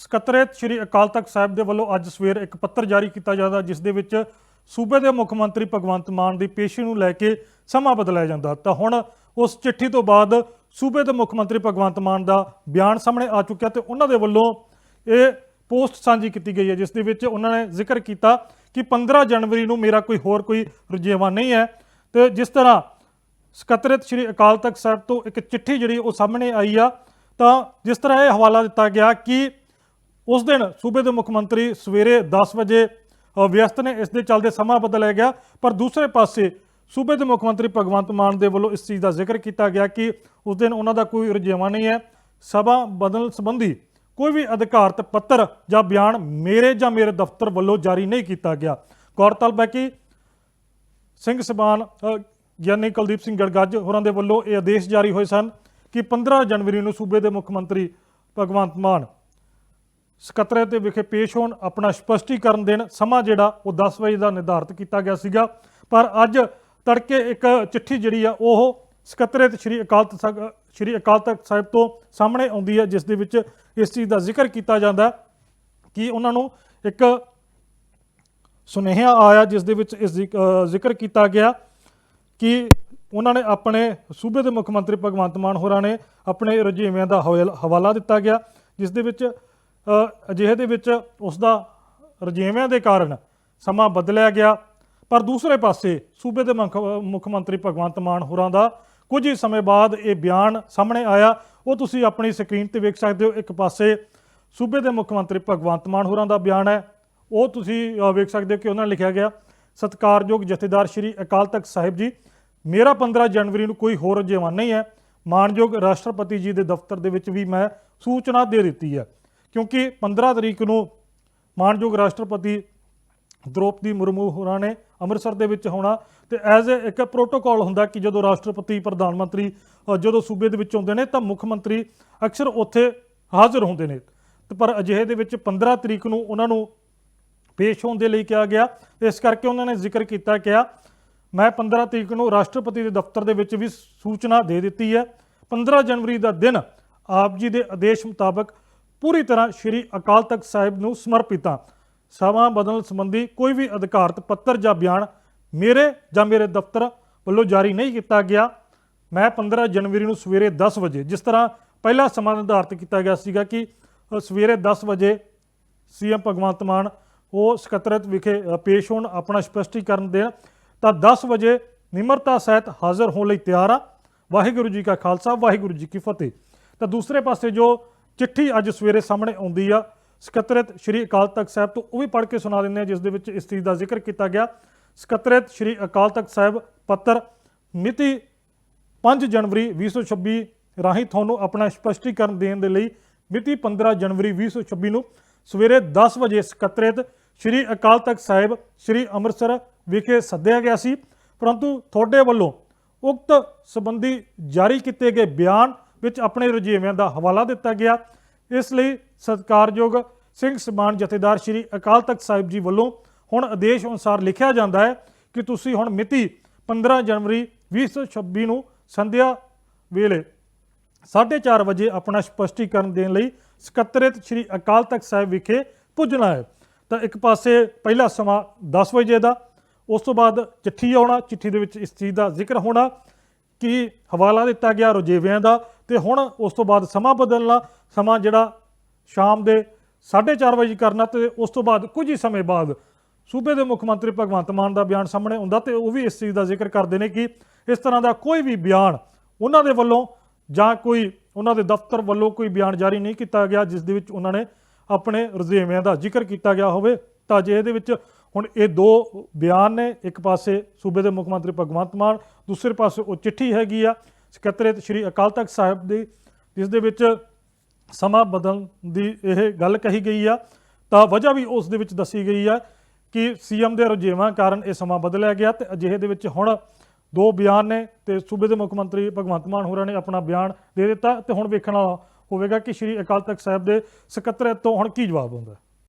ਸਕੱਤਰੇਤ ਸ੍ਰੀ ਅਕਾਲ ਤਖਤ ਸਾਹਿਬ ਦੇ ਵੱਲੋਂ ਅੱਜ ਸਵੇਰ ਇੱਕ ਪੱਤਰ ਜਾਰੀ ਕੀਤਾ ਜਾਂਦਾ, ਜਿਸ ਦੇ ਵਿੱਚ ਸੂਬੇ ਦੇ ਮੁੱਖ ਮੰਤਰੀ ਭਗਵੰਤ ਮਾਨ ਦੀ ਪੇਸ਼ੀ ਨੂੰ ਲੈ ਕੇ ਸਮਾਂ ਬਦਲਿਆ ਜਾਂਦਾ। ਤਾਂ ਹੁਣ ਉਸ ਚਿੱਠੀ ਤੋਂ ਬਾਅਦ ਸੂਬੇ ਦੇ ਮੁੱਖ ਮੰਤਰੀ ਭਗਵੰਤ ਮਾਨ ਦਾ ਬਿਆਨ ਸਾਹਮਣੇ ਆ ਚੁੱਕਿਆ ਤੇ ਉਹਨਾਂ ਦੇ ਵੱਲੋਂ ਇਹ ਪੋਸਟ ਸਾਂਝੀ ਕੀਤੀ ਗਈ ਹੈ, ਜਿਸ ਦੇ ਵਿੱਚ ਉਹਨਾਂ ਨੇ ਜ਼ਿਕਰ ਕੀਤਾ ਕਿ 15 ਜਨਵਰੀ ਨੂੰ ਮੇਰਾ ਕੋਈ ਹੋਰ ਕੋਈ ਰੁਝੇਵਾਂ ਨਹੀਂ ਹੈ ਤੇ ਜਿਸ ਤਰ੍ਹਾਂ ਸਕੱਤਰੇਤ ਸ੍ਰੀ ਅਕਾਲ ਤਖਤ ਸਾਹਿਬ ਤੋਂ ਇੱਕ ਚਿੱਠੀ ਜਿਹੜੀ ਉਹ ਸਾਹਮਣੇ ਆਈ ਆ, ਤਾਂ ਜਿਸ ਤਰ੍ਹਾਂ ਇਹ ਹਵਾਲਾ ਦਿੱਤਾ ਗਿਆ ਕਿ ਉਸ ਦਿਨ ਸੂਬੇ ਦੇ ਮੁੱਖ ਮੰਤਰੀ ਸਵੇਰੇ 10 ਵਜੇ ਵਿਅਸਤ ਨੇ ਇਸ ਦੇ ਚੱਲਦੇ ਸਮਾਂ ਬਦਲਿਆ ਗਿਆ। ਪਰ ਦੂਸਰੇ ਪਾਸੇ ਸੂਬੇ ਦੇ ਮੁੱਖ ਮੰਤਰੀ ਭਗਵੰਤ ਮਾਨ ਦੇ ਵੱਲੋਂ ਇਸ ਚੀਜ਼ ਦਾ ਜ਼ਿਕਰ ਕੀਤਾ ਗਿਆ ਕਿ ਉਸ ਦਿਨ ਉਹਨਾਂ ਦਾ ਕੋਈ ਰੁਝੇਵਾਂ ਨਹੀਂ ਹੈ। ਸਭਾ ਬਦਲ ਸੰਬੰਧੀ ਕੋਈ ਵੀ ਅਧਿਕਾਰਤ ਪੱਤਰ ਜਾਂ ਬਿਆਨ ਮੇਰੇ ਜਾਂ ਮੇਰੇ ਦਫ਼ਤਰ ਵੱਲੋਂ ਜਾਰੀ ਨਹੀਂ ਕੀਤਾ ਗਿਆ। ਗੌਰਤਲਬ ਹੈ ਕਿ ਸਿੰਘ ਸਬਾਨ ਗਿਆਨੀ ਕੁਲਦੀਪ ਸਿੰਘ ਗੜਗੱਜ ਹੋਰਾਂ ਦੇ ਵੱਲੋਂ ਇਹ ਆਦੇਸ਼ ਜਾਰੀ ਹੋਏ ਸਨ ਕਿ 15 ਜਨਵਰੀ ਨੂੰ ਸੂਬੇ ਦੇ ਮੁੱਖ ਮੰਤਰੀ ਭਗਵੰਤ ਮਾਨ ਸਕੱਤਰੇਤ ਦੇ ਵਿਖੇ ਪੇਸ਼ ਹੋਣ ਆਪਣਾ ਸਪਸ਼ਟੀਕਰਨ ਦੇਣ ਸਮਾਂ ਜਿਹੜਾ ਉਹ 10 ਵਜੇ ਦਾ ਨਿਰਧਾਰਿਤ ਕੀਤਾ ਗਿਆ ਸੀਗਾ। ਪਰ ਅੱਜ ਤੜਕੇ ਇੱਕ ਚਿੱਠੀ ਜਿਹੜੀ ਆ, ਉਹ ਸਕੱਤਰੇਤ ਸ਼੍ਰੀ ਅਕਾਲ ਤਖਤ ਸ਼੍ਰੀ ਅਕਾਲ ਤਖਤ ਸਾਹਿਬ ਤੋਂ ਸਾਹਮਣੇ ਆਉਂਦੀ ਹੈ ਜਿਸ ਦੇ ਵਿੱਚ ਇਸ ਚੀਜ਼ ਦਾ ਜ਼ਿਕਰ ਕੀਤਾ ਜਾਂਦਾ ਕਿ ਉਹਨਾਂ ਨੂੰ ਇੱਕ ਸੁਨੇਹਾ ਆਇਆ, ਜਿਸ ਦੇ ਵਿੱਚ ਇਸ ਜ਼ਿਕ- ਜ਼ਿਕਰ ਕੀਤਾ ਗਿਆ ਕਿ ਉਹਨਾਂ ਨੇ ਆਪਣੇ ਸੂਬੇ ਦੇ ਮੁੱਖ ਮੰਤਰੀ ਭਗਵੰਤ ਮਾਨ ਹੋਰਾਂ ਨੇ ਆਪਣੇ ਰੁਝੇਵਿਆਂ ਦਾ ਹਵਾਲ- ਹਵਾਲਾ ਦਿੱਤਾ ਗਿਆ, ਜਿਸ ਦੇ ਵਿੱਚ ਅਜਿਹੇ ਦੇ ਵਿੱਚ ਉਸ ਦਾ ਰੁਝੇਵਿਆਂ ਦੇ ਕਾਰਨ ਸਮਾਂ ਬਦਲਿਆ ਗਿਆ। ਪਰ ਦੂਸਰੇ ਪਾਸੇ ਸੂਬੇ ਦੇ ਮੁੱਖ ਮੁੱਖ ਮੰਤਰੀ ਭਗਵੰਤ ਮਾਨ ਹੋਰਾਂ ਦਾ ਕੁਝ ਹੀ ਸਮੇਂ ਬਾਅਦ ਇਹ ਬਿਆਨ ਸਾਹਮਣੇ ਆਇਆ। ਉਹ ਤੁਸੀਂ ਆਪਣੀ ਸਕਰੀਨ ਤੇ ਵੇਖ ਸਕਦੇ ਹੋ, ਇੱਕ ਪਾਸੇ ਸੂਬੇ ਦੇ ਮੁੱਖ ਮੰਤਰੀ ਭਗਵੰਤ ਮਾਨ ਹੋਰਾਂ ਦਾ ਬਿਆਨ ਹੈ। ਉਹ ਤੁਸੀਂ ਵੇਖ ਸਕਦੇ ਹੋ ਕਿ ਉਹਨਾਂ ਨੇ ਲਿਖਿਆ ਗਿਆ, ਸਤਿਕਾਰਯੋਗ ਜਥੇਦਾਰ ਸ਼੍ਰੀ ਅਕਾਲ ਤਖਤ ਸਾਹਿਬ ਜੀ, ਮੇਰਾ 15 ਜਨਵਰੀ ਨੂੰ ਕੋਈ ਹੋਰ ਰੁਝੇਵਾਂ ਨਹੀਂ ਹੈ। ਮਾਨਯੋਗ ਰਾਸ਼ਟਰਪਤੀ ਜੀ ਦੇ ਦਫ਼ਤਰ ਦੇ ਵਿੱਚ ਵੀ ਮੈਂ ਸੂਚਨਾ ਦੇ ਦਿੱਤੀ ਹੈ। ਕਿਉਂਕਿ 15 ਤਰੀਕ ਨੂੰ ਮਾਨਯੋਗ ਰਾਸ਼ਟਰਪਤੀ ਦ੍ਰੋਪਦੀ ਮੁਰਮੂ ਹੋਰਾਂ ਨੇ ਅੰਮ੍ਰਿਤਸਰ ਦੇ ਵਿੱਚ ਹੋਣਾ ਤੇ ਐਜ਼ ਇੱਕ ਪ੍ਰੋਟੋਕਾਲ ਹੁੰਦਾ ਕਿ ਜਦੋਂ ਰਾਸ਼ਟਰਪਤੀ, ਪ੍ਰਧਾਨ ਮੰਤਰੀ ਜਦੋਂ ਸੂਬੇ ਦੇ ਵਿੱਚ ਆਉਂਦੇ ਨੇ ਤਾਂ ਮੁੱਖ ਮੰਤਰੀ ਅਕਸਰ ਉੱਥੇ ਹਾਜ਼ਰ ਹੁੰਦੇ ਨੇ। ਤੇ ਪਰ ਅਜਿਹੇ ਦੇ ਵਿੱਚ 15 ਤਰੀਕ ਨੂੰ ਉਹਨਾਂ ਨੂੰ ਪੇਸ਼ ਹੋਣ ਦੇ ਲਈ ਕਿਹਾ ਗਿਆ। ਇਸ ਕਰਕੇ ਉਹਨਾਂ ਨੇ ਜ਼ਿਕਰ ਕੀਤਾ, ਕਿਹਾ, ਮੈਂ 15 ਤਰੀਕ ਨੂੰ ਰਾਸ਼ਟਰਪਤੀ ਦੇ ਦਫ਼ਤਰ ਦੇ ਵਿੱਚ ਵੀ ਸੂਚਨਾ ਦੇ ਦਿੱਤੀ ਹੈ। 15 ਜਨਵਰੀ ਦਾ ਦਿਨ ਆਪ ਜੀ ਦੇ ਆਦੇਸ਼ ਮੁਤਾਬਕ ਪੂਰੀ ਤਰ੍ਹਾਂ ਸ਼੍ਰੀ ਅਕਾਲ ਤਖਤ ਸਾਹਿਬ ਨੂੰ ਸਮਰਪਿਤ ਹਾਂ। ਸਮਾਂ ਬਦਲਣ ਸੰਬੰਧੀ ਕੋਈ ਵੀ ਅਧਿਕਾਰਤ ਪੱਤਰ ਜਾਂ ਬਿਆਨ ਮੇਰੇ ਜਾਂ ਮੇਰੇ ਦਫ਼ਤਰ ਵੱਲੋਂ ਜਾਰੀ ਨਹੀਂ ਕੀਤਾ ਗਿਆ। ਮੈਂ 15 ਜਨਵਰੀ ਨੂੰ ਸਵੇਰੇ 10 ਵਜੇ, ਜਿਸ ਤਰ੍ਹਾਂ ਪਹਿਲਾ ਸਮਾਂ ਨਿਰਧਾਰਿਤ ਕੀਤਾ ਗਿਆ ਸੀਗਾ ਕਿ ਸਵੇਰੇ 10 ਵਜੇ ਸੀਐਮ ਭਗਵੰਤ ਮਾਨ ਉਹ ਸਕੱਤਰਤ ਵਿਖੇ ਪੇਸ਼ ਹੋਣ, ਆਪਣਾ ਸਪਸ਼ਟੀਕਰਨ ਦੇਣ, ਤਾਂ 10 ਵਜੇ ਨਿਮਰਤਾ ਸਹਿਤ ਹਾਜ਼ਰ ਹੋਣ ਲਈ ਤਿਆਰ ਆ ਵਾਹਿਗੁਰੂ ਜੀ ਕਾ ਖਾਲਸਾ, ਵਾਹਿਗੁਰੂ ਜੀ ਕੀ ਫਤਿਹ। ਤਾਂ ਦੂਸਰੇ ਪਾਸੇ ਜੋ ਚਿੱਠੀ ਅੱਜ ਸਵੇਰੇ ਸਾਹਮਣੇ ਆਉਂਦੀ ਆ। ਸਕੱਤਰਤ ਸ਼੍ਰੀ ਅਕਾਲ ਤਖਤ ਸਾਹਿਬ ਤੋਂ ਉਹ ਵੀ ਪੜ੍ਹ ਕੇ ਸੁਣਾ ਦਿੰਦੇ ਆ, ਜਿਸ ਦੇ ਵਿੱਚ ਇਸ ਚੀਜ਼ ਦਾ ਜ਼ਿਕਰ ਕੀਤਾ ਗਿਆ। ਸਕੱਤਰਤ ਸ਼੍ਰੀ ਅਕਾਲ ਤਖਤ ਸਾਹਿਬ ਪੱਤਰ, ਮਿਤੀ 5 ਜਨਵਰੀ 2026 ਰਾਹੀਂ ਤੁਹਾਨੂੰ ਆਪਣਾ ਸਪਸ਼ਟੀਕਰਨ ਦੇਣ ਦੇ ਲਈ ਮਿਤੀ 15 ਜਨਵਰੀ 2026 ਨੂੰ ਸਵੇਰੇ 10 ਵਜੇ ਸਕੱਤਰੇਤ ਸ਼੍ਰੀ ਅਕਾਲ ਤਖਤ ਸਾਹਿਬ, ਸ਼੍ਰੀ ਅੰਮ੍ਰਿਤਸਰ ਵਿਖੇ ਸੱਦਿਆ ਗਿਆ ਸੀ। ਪਰੰਤੂ ਤੁਹਾਡੇ ਵੱਲੋਂ ਉਕਤ ਸੰਬੰਧੀ ਜਾਰੀ ਕੀਤੇ ਗਏ ਬਿਆਨ ਵਿੱਚ ਆਪਣੇ ਰੁਝੇਵਿਆਂ ਦਾ ਹਵਾਲਾ ਦਿੱਤਾ ਗਿਆ। ਇਸ ਲਈ ਸਤਿਕਾਰਯੋਗ ਸਿੰਘ ਸਮਾਨ ਜਥੇਦਾਰ ਸ਼੍ਰੀ ਅਕਾਲ ਤਖਤ ਸਾਹਿਬ ਜੀ ਵੱਲੋਂ ਹੁਣ ਆਦੇਸ਼ ਅਨੁਸਾਰ ਲਿਖਿਆ ਜਾਂਦਾ ਹੈ ਕਿ ਤੁਸੀਂ ਹੁਣ ਮਿਤੀ 15 ਜਨਵਰੀ 2026 ਨੂੰ ਸੰਧਿਆ ਵੇਲੇ 4:30 ਵਜੇ ਆਪਣਾ ਸਪਸ਼ਟੀਕਰਨ ਦੇਣ ਲਈ ਸਕੱਤਰੇਤ ਸ਼੍ਰੀ ਅਕਾਲ ਤਖਤ ਸਾਹਿਬ ਵਿਖੇ ਪੁੱਜਣਾ ਹੈ। ਤਾਂ ਇੱਕ ਪਾਸੇ ਪਹਿਲਾ ਸਮਾਂ 10 ਵਜੇ ਦਾ, ਉਸ ਤੋਂ ਬਾਅਦ ਚਿੱਠੀ ਆਉਣਾ, ਚਿੱਠੀ ਦੇ ਵਿੱਚ ਇਸ ਚੀਜ਼ ਦਾ ਜ਼ਿਕਰ ਹੋਣਾ ਕਿ ਹਵਾਲਾ ਦਿੱਤਾ ਗਿਆ ਰੁਝੇਵਿਆਂ ਦਾ ਤੇ ਹੁਣ ਉਸ ਤੋਂ ਬਾਅਦ ਸਮਾਂ ਬਦਲਣਾ, ਸਮਾਂ ਜਿਹੜਾ ਸ਼ਾਮ ਦੇ 4:30 ਵਜੇ ਕਰਨਾ ਤੇ ਉਸ ਤੋਂ ਬਾਅਦ ਕੁਝ ਹੀ ਸਮੇਂ ਬਾਅਦ ਸੂਬੇ ਦੇ ਮੁੱਖ ਮੰਤਰੀ ਭਗਵੰਤ ਮਾਨ ਦਾ ਬਿਆਨ ਸਾਹਮਣੇ ਆਉਂਦਾ ਤੇ ਉਹ ਵੀ ਇਸ ਚੀਜ਼ ਦਾ ਜ਼ਿਕਰ ਕਰਦੇ ਨੇ ਕਿ ਇਸ ਤਰ੍ਹਾਂ ਦਾ ਕੋਈ ਵੀ ਬਿਆਨ ਉਹਨਾਂ ਦੇ ਵੱਲੋਂ ਜਾਂ ਕੋਈ ਉਹਨਾਂ ਦੇ ਦਫ਼ਤਰ ਵੱਲੋਂ ਕੋਈ ਬਿਆਨ ਜਾਰੀ ਨਹੀਂ ਕੀਤਾ ਗਿਆ, ਜਿਸ ਦੇ ਵਿੱਚ ਉਹਨਾਂ ਨੇ ਆਪਣੇ ਰੁਝੇਵਿਆਂ ਦਾ ਜ਼ਿਕਰ ਕੀਤਾ ਗਿਆ ਹੋਵੇ, ਤਾਂ ਜੇ ਇਹਦੇ ਵਿੱਚ ਹੁਣ ਇਹ ਦੋ ਬਿਆਨ ਨੇ, ਇੱਕ ਪਾਸੇ ਸੂਬੇ ਦੇ ਮੁੱਖ ਮੰਤਰੀ ਭਗਵੰਤ ਮਾਨ, ਦੂਸਰੇ ਪਾਸੇ ਉਹ ਚਿੱਠੀ ਹੈਗੀ ਆ ਸਕੱਤਰੇਤ ਸ਼੍ਰੀ ਅਕਾਲ ਤਖਤ ਸਾਹਿਬ ਦੀ, ਜਿਸ ਦੇ ਵਿੱਚ ਸਮਾਂ ਬਦਲਣ ਦੀ ਇਹ ਗੱਲ ਕਹੀ ਗਈ ਆ। ਤਾਂ ਵਜ੍ਹਾ ਵੀ ਉਸ ਦੇ ਵਿੱਚ ਦੱਸੀ ਗਈ ਆ ਕਿ ਸੀਐਮ ਦੇ ਰੁਝੇਵਾਂ ਕਾਰਨ ਇਹ ਸਮਾਂ ਬਦਲਿਆ ਗਿਆ ਤੇ ਅਜਿਹੇ ਦੇ ਵਿੱਚ ਹੁਣ ਦੋ ਬਿਆਨ ਨੇ ਤੇ ਸੂਬੇ ਦੇ ਮੁੱਖ ਮੰਤਰੀ ਭਗਵੰਤ ਮਾਨ ਹੋਰਾਂ ਨੇ ਆਪਣਾ ਬਿਆਨ ਦੇ ਦਿੱਤਾ ਤੇ ਹੁਣ ਵੇਖਣਾ ਹੋਵੇਗਾ ਕਿ ਸ਼੍ਰੀ ਅਕਾਲ ਤਖਤ ਸਾਹਿਬ ਦੇ ਸਕੱਤਰ ਤੋਂ ਹੁਣ ਕੀ ਜਵਾਬ ਆਉਂਦਾ